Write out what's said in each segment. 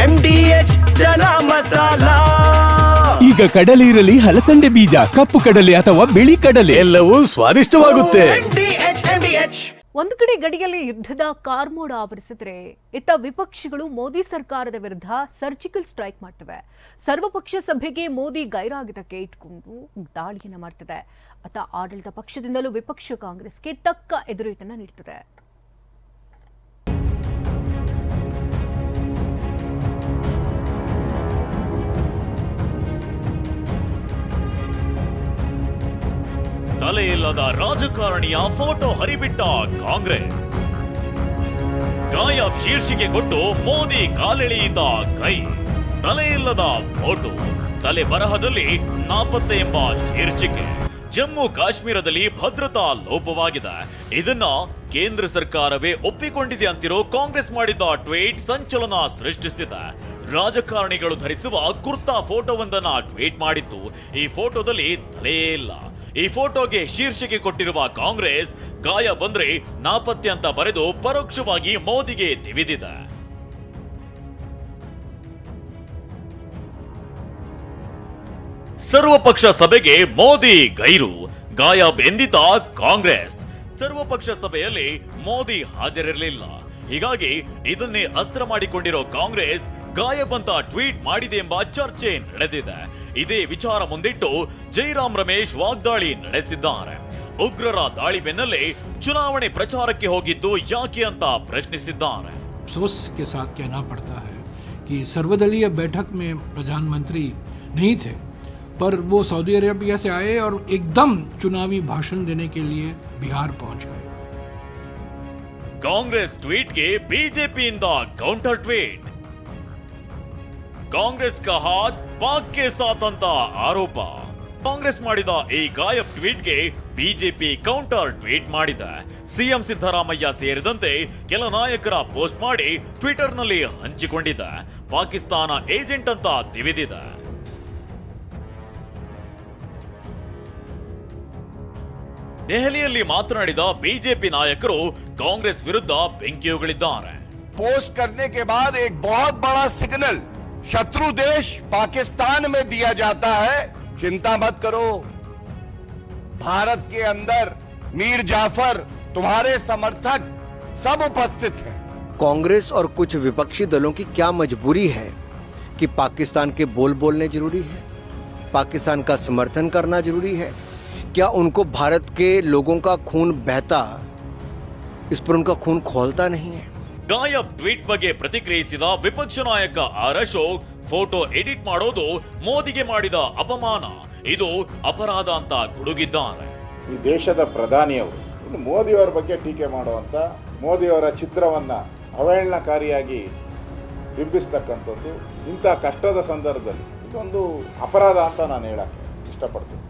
M D H chana masala. ಈಗ ಕಡಲೆ ಇರಲಿ ಹಲಸಂಡೆ ಬೀಜ ಕಪ್ಪು ಕಡಲೆ ಅಥವಾ ಬಿಳಿ ಕಡಲೆ. ಎಲ್ಲವೂ ಸ್ವಾದಿಷ್ಟವಾಗುತ್ತೆ. ಒಂದು ಕಡೆ ಗಡಿಯಲ್ಲಿ ಯುದ್ಧದ ಕಾರ್ಮೋಡ ಆವರಿಸಿದ್ರೆ ಇತ್ತ ವಿಪಕ್ಷಗಳು ಮೋದಿ ಸರ್ಕಾರದ ವಿರುದ್ಧ ಸರ್ಜಿಕಲ್ ಸ್ಟ್ರೈಕ್ ಮಾಡ್ತವೆ. ಸರ್ವಪಕ್ಷ ಸಭೆಗೆ ಮೋದಿ ಗೈರಾಗಿದ್ದಕ್ಕೆ ಇಟ್ಕೊಂಡು ದಾಳಿಯನ್ನು ಮಾಡ್ತದೆ. ಅತ್ತ ಆಡಳಿತ ಪಕ್ಷದಿಂದಲೂ ವಿಪಕ್ಷ ಕಾಂಗ್ರೆಸ್ಗೆ ತಕ್ಕ ಎದುರೇಟನ್ನ ನೀಡ್ತದೆ. ತಲೆ ಇಲ್ಲದ ರಾಜಕಾರಣಿಯ ಫೋಟೋ ಹರಿಬಿಟ್ಟ ಕಾಂಗ್ರೆಸ್. ಗಾಯ ಶೀರ್ಷಿಕೆ ಕೊಟ್ಟು ಮೋದಿ ಕಾಲೆಳೆಯಿತ ಕೈ. ತಲೆ ಇಲ್ಲದ ಫೋಟೋ, ತಲೆ ಬರಹದಲ್ಲಿ ನಾಪತ್ತೆ ಎಂಬ ಶೀರ್ಷಿಕೆ. ಜಮ್ಮು ಕಾಶ್ಮೀರದಲ್ಲಿ ಭದ್ರತಾ ಲೋಪವಾಗಿದೆ. ಇದನ್ನ ಕೇಂದ್ರ ಸರ್ಕಾರವೇ ಒಪ್ಪಿಕೊಂಡಿದೆ ಅಂತಿರೋ ಕಾಂಗ್ರೆಸ್ ಮಾಡಿದ ಟ್ವೀಟ್ ಸಂಚಲನ ಸೃಷ್ಟಿಸಿದೆ. ರಾಜಕಾರಣಿಗಳು ಧರಿಸುವ ಕುರ್ತಾ ಫೋಟೋವೊಂದನ್ನ ಟ್ವೀಟ್ ಮಾಡಿತ್ತು. ಈ ಫೋಟೋದಲ್ಲಿ ತಲೆಯೇ ಇಲ್ಲ. ಈ ಫೋಟೋಗೆ ಶೀರ್ಷಿಕೆ ಕೊಟ್ಟಿರುವ ಕಾಂಗ್ರೆಸ್ ಗಾಯ ಬಂದ್ರೆ ನಾಪತ್ತೆ ಅಂತ ಬರೆದು ಪರೋಕ್ಷವಾಗಿ ಮೋದಿಗೆ ತಿವಿದಿದೆ. ಸರ್ವಪಕ್ಷ ಸಭೆಗೆ ಮೋದಿ ಗೈರು, ಗಾಯ ಬೆಂದಿತ ಕಾಂಗ್ರೆಸ್. ಸರ್ವಪಕ್ಷ ಸಭೆಯಲ್ಲಿ ಮೋದಿ ಹಾಜರಿರಲಿಲ್ಲ. ಹೀಗಾಗಿ ಇದನ್ನೇ ಅಸ್ತ್ರ ಮಾಡಿಕೊಂಡಿರೋ ಕಾಂಗ್ರೆಸ್ ಗಾಯಬ್ ಅಂತ ಟ್ವೀಟ್ ಮಾಡಿದೆ ಎಂಬ ಚರ್ಚೆ ನಡೆದಿದೆ ಇದೇ ವಿಚಾರ ಮುಂದಿಟ್ಟು ಜೈರಾಮ್ ರಮೇಶ್ ವಾಗ್ದಾಳಿ ನಡೆಸಿದ್ದಾರೆ ಉಗ್ರರ ದಾಳಿ ಬೆನ್ನಲ್ಲೇ ಚುನಾವಣೆ ಪ್ರಚಾರಕ್ಕೆ ಹೋಗಿದ್ದು ಯಾಕೆ ಅಂತ ಪ್ರಶ್ನಿಸಿದ್ದಾರೆ अफसोस के साथ कहना पड़ता है कि सर्वदलीय बैठक में प्रधानमंत्री नहीं थे पर वो सऊदी अरेबिया से आए और एकदम चुनावी भाषण देने के लिए बिहार पहुंच गए ಕಾಂಗ್ರೆಸ್ ಟ್ವೀಟ್ಗೆ ಬಿಜೆಪಿಯಿಂದ ಕೌಂಟರ್ ಟ್ವೀಟ್ ಕಾಂಗ್ರೆಸ್ ಕಾ ಹಾತ್ ಪಾಕ್ ಕೆ ಸಾಥ್ ಅಂತ ಆರೋಪ ಕಾಂಗ್ರೆಸ್ ಮಾಡಿದ ಈ ಗಾಯಬ್ ಟ್ವೀಟ್ಗೆ ಬಿಜೆಪಿ ಕೌಂಟರ್ ಟ್ವೀಟ್ ಮಾಡಿದೆ ಸಿಎಂ ಸಿದ್ದರಾಮಯ್ಯ ಸೇರಿದಂತೆ ಕೆಲ ನಾಯಕರ ಪೋಸ್ಟ್ ಮಾಡಿ ಟ್ವಿಟರ್ನಲ್ಲಿ ಹಂಚಿಕೊಂಡಿದೆ ಪಾಕಿಸ್ತಾನ ಏಜೆಂಟ್ ಅಂತ ತಿವಿದಿದೆ ದೆಹಲಿಯಲ್ಲಿ ಮಾತನಾಡಿದ ಬಿಜೆಪಿ ನಾಯಕರು ಕಾಂಗ್ರೆಸ್ ವಿರುದ್ಧ ಬೆಂಕಿಯುಗಳಿದ್ದಾರೆ पोस्ट करने के बाद एक बहुत बड़ा सिग्नल शत्रु देश पाकिस्तान में दिया जाता है। चिंता मत करो। भारत के अंदर मीर जाफ़र, तुम्हारे समर्थक सब उपस्थित हैं। कांग्रेस और कुछ विपक्षी दलों की क्या मजबूरी है कि पाकिस्तान के बोल बोलने ज़रूरी है? पाकिस्तान का समर्थन करना ज़रूरी है? क्या उनको भारत के लोगों का खून बहता? इस पर उनका खून खोलता नहीं है? ಗಾಯಬ್ ಟ್ವೀಟ್ ಬಗ್ಗೆ ಪ್ರತಿಕ್ರಿಯಿಸಿದ ವಿಪಕ್ಷ ನಾಯಕ ಆರ್ ಅಶೋಕ್ ಫೋಟೋ ಎಡಿಟ್ ಮಾಡೋದು ಮೋದಿಗೆ ಮಾಡಿದ ಅಪಮಾನ. ಇದು ಅಪರಾಧ ಅಂತ ಗುಡುಗಿದ್ದಾರೆ. ಈ ದೇಶದ ಪ್ರಧಾನಿಯವರು ಇನ್ನು ಮೋದಿಯವರ ಬಗ್ಗೆ ಟೀಕೆ ಮಾಡುವಂತ ಮೋದಿಯವರ ಚಿತ್ರವನ್ನ ಅವಹೇಳನಕಾರಿಯಾಗಿ ಬಿಂಬಿಸ್ತಕ್ಕಂಥದ್ದು ಇಂಥ ಕಷ್ಟದ ಸಂದರ್ಭದಲ್ಲಿ ಇದೊಂದು ಅಪರಾಧ ಅಂತ ನಾನು ಹೇಳಕ್ಕೆ ಇಷ್ಟಪಡ್ತೀನಿ.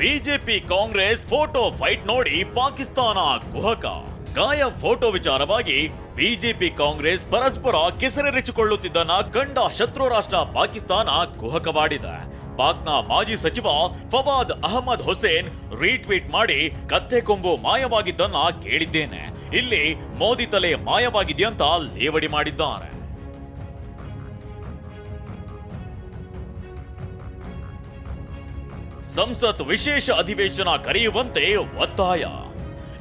ಬಿಜೆಪಿ ಕಾಂಗ್ರೆಸ್ ಫೋಟೋ ಫೈಟ್ ನೋಡಿ ಪಾಕಿಸ್ತಾನ ಕುಹಕ. ಗಾಯ ಫೋಟೋ ವಿಚಾರವಾಗಿ ಬಿಜೆಪಿ ಕಾಂಗ್ರೆಸ್ ಪರಸ್ಪರ ಕೆಸರೆರಚಿಕೊಳ್ಳುತ್ತಿದ್ದನ್ನ ಕಂಡ ಶತ್ರು ರಾಷ್ಟ್ರ ಪಾಕಿಸ್ತಾನ ಕುಹಕವಾಡಿದೆ. ಪಾಕ್ನ ಮಾಜಿ ಸಚಿವ ಫವಾದ್ ಅಹಮದ್ ಹುಸೇನ್ ರೀಟ್ವೀಟ್ ಮಾಡಿ ಕತ್ತೆ ಕೊಂಬು ಮಾಯವಾಗಿದ್ದನ್ನ ಕೇಳಿದ್ದೇನೆ. ಇಲ್ಲಿ ಮೋದಿ ತಲೆ ಮಾಯವಾಗಿದೆಯಂತ ಲೇವಡಿ ಮಾಡಿದ್ದಾರೆ. ಸಂಸತ್ ವಿಶೇಷ ಅಧಿವೇಶನ ಕರೆಯುವಂತೆ ಒತ್ತಾಯ.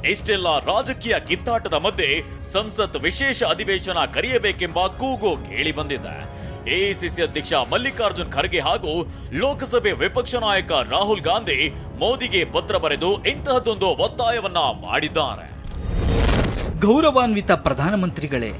ಇಷ್ಟೆಲ್ಲ ರಾಜಕೀಯ ಕಿತ್ತಾಟದ ಮಧ್ಯೆ ಸಂಸತ್ ವಿಶೇಷ ಅಧಿವೇಶನ ಕರೆಯಬೇಕೆಂಬ ಕೂಗು ಕೇಳಿ ಬಂದಿದೆ. ಎಐಸಿಸಿ ಅಧ್ಯಕ್ಷ ಮಲ್ಲಿಕಾರ್ಜುನ್ ಖರ್ಗೆ ಹಾಗೂ ಲೋಕಸಭೆ ವಿಪಕ್ಷ ನಾಯಕ ರಾಹುಲ್ ಗಾಂಧಿ ಮೋದಿಗೆ ಪತ್ರ ಬರೆದು ಇಂತಹದ್ದೊಂದು ಒತ್ತಾಯವನ್ನ ಮಾಡಿದ್ದಾರೆ. ಗೌರವಾನ್ವಿತ ಪ್ರಧಾನಮಂತ್ರಿಗಳೇ,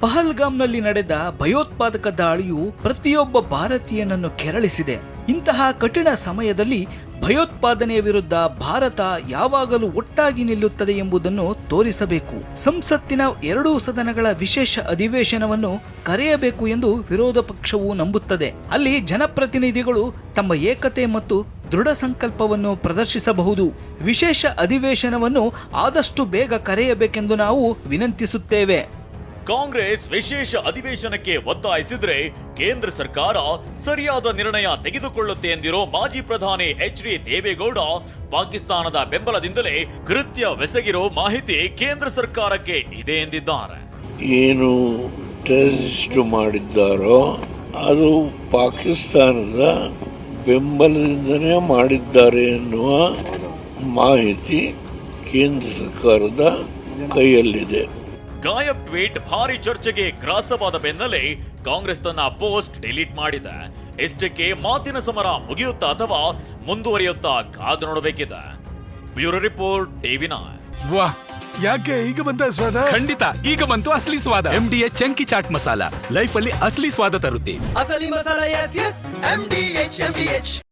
ಪಹಲ್ಗಾಮ್ನಲ್ಲಿ ನಡೆದ ಭಯೋತ್ಪಾದಕ ದಾಳಿಯು ಪ್ರತಿಯೊಬ್ಬ ಭಾರತೀಯನನ್ನು ಕೆರಳಿಸಿದೆ. ಇಂತಹ ಕಠಿಣ ಸಮಯದಲ್ಲಿ ಭಯೋತ್ಪಾದನೆಯ ವಿರುದ್ಧ ಭಾರತ ಯಾವಾಗಲೂ ಒಟ್ಟಾಗಿ ನಿಲ್ಲುತ್ತದೆ ಎಂಬುದನ್ನು ತೋರಿಸಬೇಕು. ಸಂಸತ್ತಿನ ಎರಡೂ ಸದನಗಳ ವಿಶೇಷ ಅಧಿವೇಶನವನ್ನು ಕರೆಯಬೇಕು ಎಂದು ವಿರೋಧ ಪಕ್ಷವು ನಂಬುತ್ತದೆ. ಅಲ್ಲಿ ಜನಪ್ರತಿನಿಧಿಗಳು ತಮ್ಮ ಏಕತೆ ಮತ್ತು ದೃಢ ಸಂಕಲ್ಪವನ್ನು ಪ್ರದರ್ಶಿಸಬಹುದು. ವಿಶೇಷ ಅಧಿವೇಶನವನ್ನು ಆದಷ್ಟು ಬೇಗ ಕರೆಯಬೇಕೆಂದು ನಾವು ವಿನಂತಿಸುತ್ತೇವೆ. ಕಾಂಗ್ರೆಸ್ ವಿಶೇಷ ಅಧಿವೇಶನಕ್ಕೆ ಒತ್ತಾಯಿಸಿದ್ರೆ ಕೇಂದ್ರ ಸರ್ಕಾರ ಸರಿಯಾದ ನಿರ್ಣಯ ತೆಗೆದುಕೊಳ್ಳುತ್ತೆ ಎಂದಿರೋ ಮಾಜಿ ಪ್ರಧಾನಿ ಎಚ್ ಡಿ ದೇವೇಗೌಡ ಪಾಕಿಸ್ತಾನದ ಬೆಂಬಲದಿಂದಲೇ ಕೃತ್ಯ ಬೆಸಗಿರೋ ಮಾಹಿತಿ ಕೇಂದ್ರ ಸರ್ಕಾರಕ್ಕೆ ಇದೆ ಎಂದಿದ್ದಾರೆ. ಏನು ಟೆರರಿಸ್ಟ್ ಮಾಡಿದ್ದಾರೋ ಅದು ಪಾಕಿಸ್ತಾನದ ಬೆಂಬಲದಿಂದನೇ ಮಾಡಿದ್ದಾರೆ ಎನ್ನುವ ಮಾಹಿತಿ ಕೇಂದ್ರ ಸರ್ಕಾರದ ಕೈಯಲ್ಲಿದೆ. ಗಾಯಬ್ ಟ್ವೀಟ್ ಭಾರಿ ಚರ್ಚೆಗೆ ಗ್ರಾಸವಾದ ಬೆನ್ನಲ್ಲೇ ಕಾಂಗ್ರೆಸ್ ತನ್ನ ಪೋಸ್ಟ್ ಡಿಲೀಟ್ ಮಾಡಿದೆ. ಇಷ್ಟಕ್ಕೆ ಮಾತಿನ ಸಮರ ಮುಗಿಯುತ್ತಾ ಅಥವಾ ಮುಂದುವರಿಯುತ್ತಾ ಕಾದು ನೋಡಬೇಕಿದೆ. ಬ್ಯೂರೋ ರಿಪೋರ್ಟ್ ಟಿವಿ ವಾಹ್ ವಾ ಯಾಕೆ ಈಗ ಬಂತ ಸ್ವಾದ? ಖಂಡಿತ ಈಗ ಬಂತು ಅಸಲಿ ಸ್ವಾದ. M D H chunky chaat masala. Life ಅಲ್ಲಿ ಅಸಲಿ ಸ್ವಾದ ತರುತ್ತೆ. ಅಸಲಿ masala S S M D H M D H